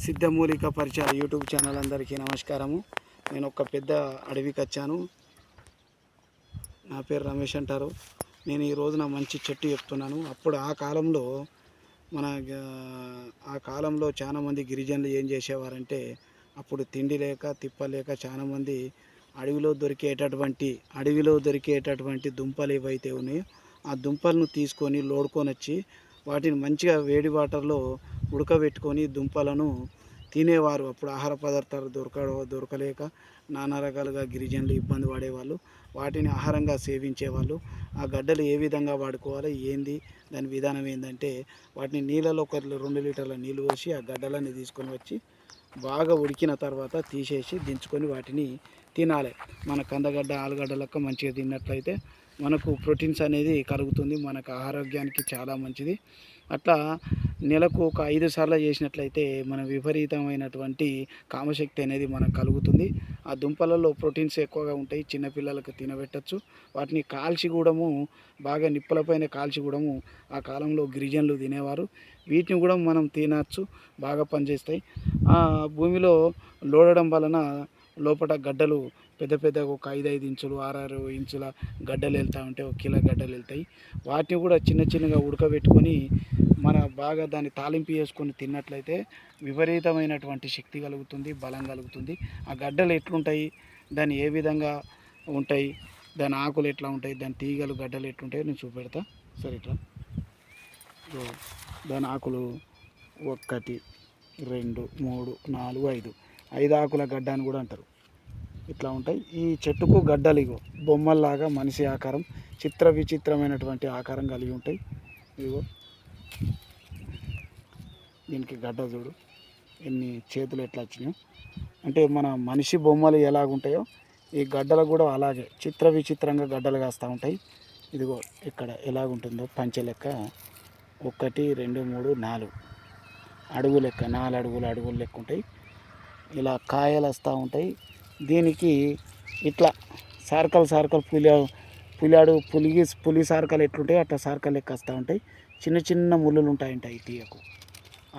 సిద్ధమూలిక పరిచయ YouTube channel అందరికీ నమస్కారము. నేను ఒక పెద్ద అడవికి వచ్చాను. నా పేరు రమేష్ అంటారు. నేను ఈ రోజున మంచి చెట్టు చెప్తున్నాను. అప్పుడు ఆ కాలంలో మన ఆ, ఆ కాలంలో చాలామంది గిరిజనులు ఏం చేసేవారంటే అప్పుడు తిండి లేక తిప్పలేక చాలామంది అడవిలో దొరికేటటువంటి అడవిలో దొరికేటటువంటి దుంపలు ఏవైతే ఉన్నాయో ఆ దుంపలను తీసుకొని లోడుకొని వచ్చి వాటిని మంచిగా వేడి వాటర్లో ఉడకబెట్టుకొని దుంపలను తినేవారు. అప్పుడు ఆహార పదార్థాలు దొరక దొరకలేక నానా రకాలుగా గిరిజనులు ఇబ్బంది పడేవాళ్ళు. వాటిని ఆహారంగా సేవించేవాళ్ళు. ఆ గడ్డలు ఏ విధంగా వాడుకోవాలి ఏంది దాని విధానం ఏంటంటే వాటిని నీళ్ళలో ఒక రెండు లీటర్ల నీళ్ళు పోసి ఆ గడ్డలన్నీ తీసుకొని వచ్చి బాగా ఉడికిన తర్వాత తీసేసి దించుకొని వాటిని తినాలి. మన కందగడ్డ ఆలుగడ్డ లెక్క మంచిగా తిన్నట్లయితే మనకు ప్రోటీన్స్ అనేది కలుగుతుంది. మనకు ఆరోగ్యానికి చాలా మంచిది. అట్లా నెలకు ఒక ఐదు సార్లు చేసినట్లయితే మన విపరీతమైనటువంటి కామశక్తి అనేది మనకు కలుగుతుంది. ఆ దుంపలలో ప్రోటీన్స్ ఎక్కువగా ఉంటాయి. చిన్నపిల్లలకు తినబెట్టచ్చు. వాటిని కాల్చి కూడాము బాగా నిప్పులపైన కాల్చి కూడాము ఆ కాలంలో గిరిజనులు తినేవారు. వీటిని కూడా మనం తినచ్చు. బాగా పనిచేస్తాయి. ఆ భూమిలో లోడడం వలన లోపల గడ్డలు పెద్ద పెద్ద ఒక ఐదు ఐదు ఇంచులు ఆరారు ఇంచుల గడ్డలు వెళ్తూ ఉంటాయి ఒక కిలో గడ్డలు వెళ్తాయి వాటిని కూడా చిన్న చిన్నగా ఉడకబెట్టుకొని మన బాగా దాన్ని తాలింపు చేసుకొని తిన్నట్లయితే విపరీతమైనటువంటి శక్తి కలుగుతుంది బలం కలుగుతుంది. ఆ గడ్డలు ఎట్లుంటాయి? దాన్ని ఏ విధంగా ఉంటాయి? దాని ఆకులు ఎట్లా ఉంటాయి? దాని తీగలు గడ్డలు ఎట్లుంటాయో నేను చూపెడతా. సరే ఇట్లా. దాని ఆకులు ఒకటి రెండు మూడు నాలుగు ఐదు. ఐదు ఆకుల గడ్డ అని కూడా అంటారు. ఇట్లా ఉంటాయి. ఈ చెట్టుకు గడ్డలు ఇగో బొమ్మల్లాగా మనిషి ఆకారం చిత్ర విచిత్రమైనటువంటి ఆకారం కలిగి ఉంటాయి. ఇదిగో దీనికి గడ్డ చూడు. ఎన్ని చేతులు ఎట్లా వచ్చినాయో. అంటే మన మనిషి బొమ్మలు ఎలాగుంటాయో ఈ గడ్డలు కూడా అలాగే చిత్ర విచిత్రంగా గడ్డలు కాస్తూ ఉంటాయి. ఇదిగో ఇక్కడ ఎలాగుంటుందో పంచె లెక్క. ఒకటి రెండు మూడు నాలుగు. అడుగు లెక్క నాలుగు అడుగులు అడుగులు లెక్క ఉంటాయి. ఇలా కాయలు వస్తూ ఉంటాయి. దీనికి ఇట్లా సార్కల్ సార్కల్ పులి పులియాడు పులిగి పులి సార్కలు ఎట్లుంటాయి అట్లా సార్కల్ లెక్క వస్తూ ఉంటాయి. చిన్న చిన్న ముళ్ళులు ఉంటాయంట ఈ తీయకు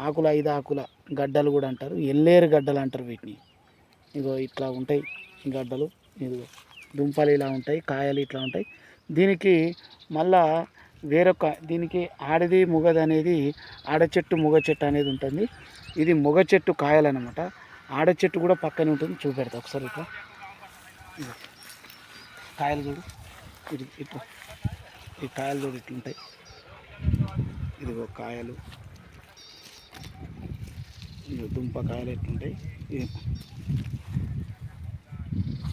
ఆకుల ఐదు ఆకుల గడ్డలు కూడా అంటారు. ఎల్లేరు గడ్డలు అంటారు వీటిని. ఇగో ఇట్లా ఉంటాయి గడ్డలు. ఇదిగో దుంపలు ఇలా ఉంటాయి కాయలు ఇట్లా ఉంటాయి. దీనికి మళ్ళా వేరొక దీనికి ఆడది మొగది అనేది ఆడ చెట్టు మొగ చెట్టు అనేది ఉంటుంది. ఇది మొగ చెట్టు కాయలు అనమాట ఆడ చెట్టు కూడా పక్కనే ఉంటుంది. చూపెడతా ఒకసారి ఇట్లా. కాయలు చూడు. ఇది ఇట్లా. ఈ కాయలు చూడు ఇట్లుంటాయి. ఇదిగో కాయలు దుంపకాయలు ఎట్లుంటాయి? ఇది.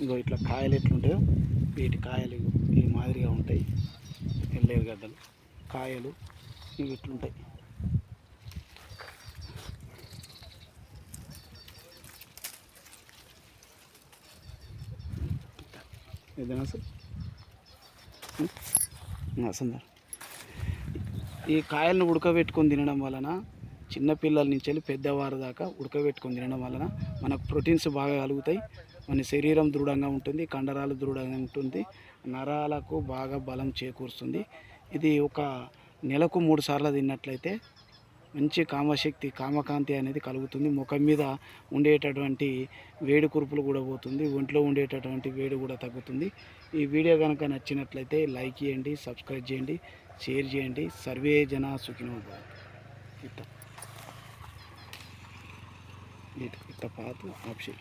ఇగో ఇట్లా కాయలు ఎట్లుంటాయో వీటి కాయలు ఈ మాదిరిగా ఉంటాయి. ఎల్లేరు గడ్డలు కాయలు ఇవి ఇట్లుంటాయి ఏదైనా సార్ సందర్ ఈ కాయలను ఉడకబెట్టుకొని తినడం వలన చిన్నపిల్లల నుంచి వెళ్ళి పెద్దవారి దాకా ఉడకబెట్టుకొని తినడం వలన మనకు ప్రోటీన్స్ బాగా కలుగుతాయి. మన శరీరం దృఢంగా ఉంటుంది కండరాలు దృఢంగా ఉంటుంది నరాలకు బాగా బలం చేకూరుస్తుంది. ఇది ఒక నెలకు మూడు సార్లు తిన్నట్లయితే మంచి కామశక్తి కామకాంతి అనేది కలుగుతుంది. ముఖం మీద ఉండేటటువంటి వేడి కురుపులు కూడా పోతుంది. ఒంట్లో ఉండేటటువంటి వేడి కూడా తగ్గుతుంది. ఈ వీడియో కనుక నచ్చినట్లయితే లైక్ చేయండి సబ్స్క్రైబ్ చేయండి షేర్ చేయండి. సర్వే జన సుఖినో భవ ఇట్ట పాత ఆప్షన్.